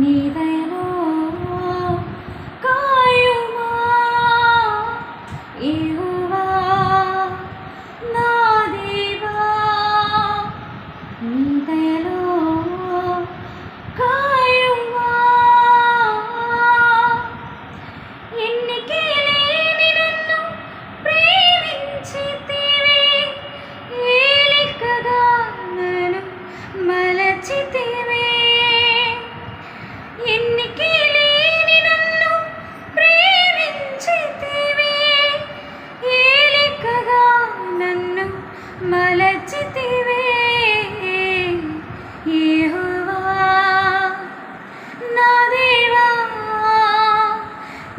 நீதையா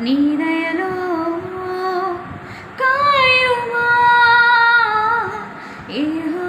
நீதயலோ காயுமா ஏஹோ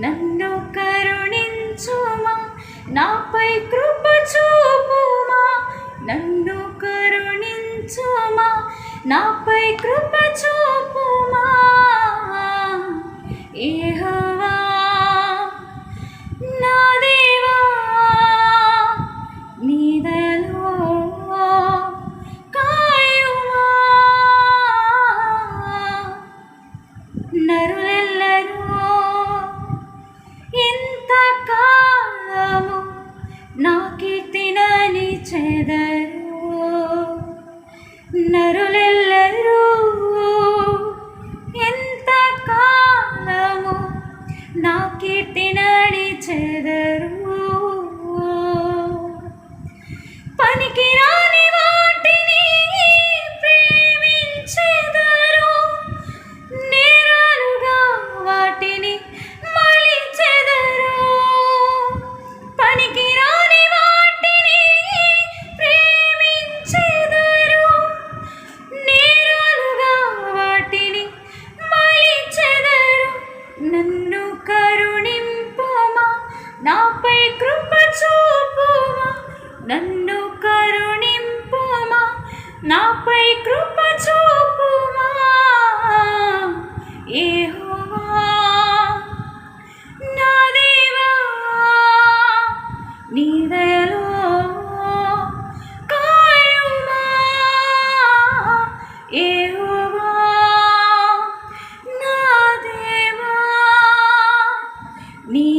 నన్ను కరుణించుమా నాపై కృప చూపుమా నన్ను కరుణించుమా నాపై కృప ছেড়ে నాపై కృప చూపుమా. ఏహోవా నా దేవా నీ దయలో కాయుమా. ఏహోవా నా దేవా నీ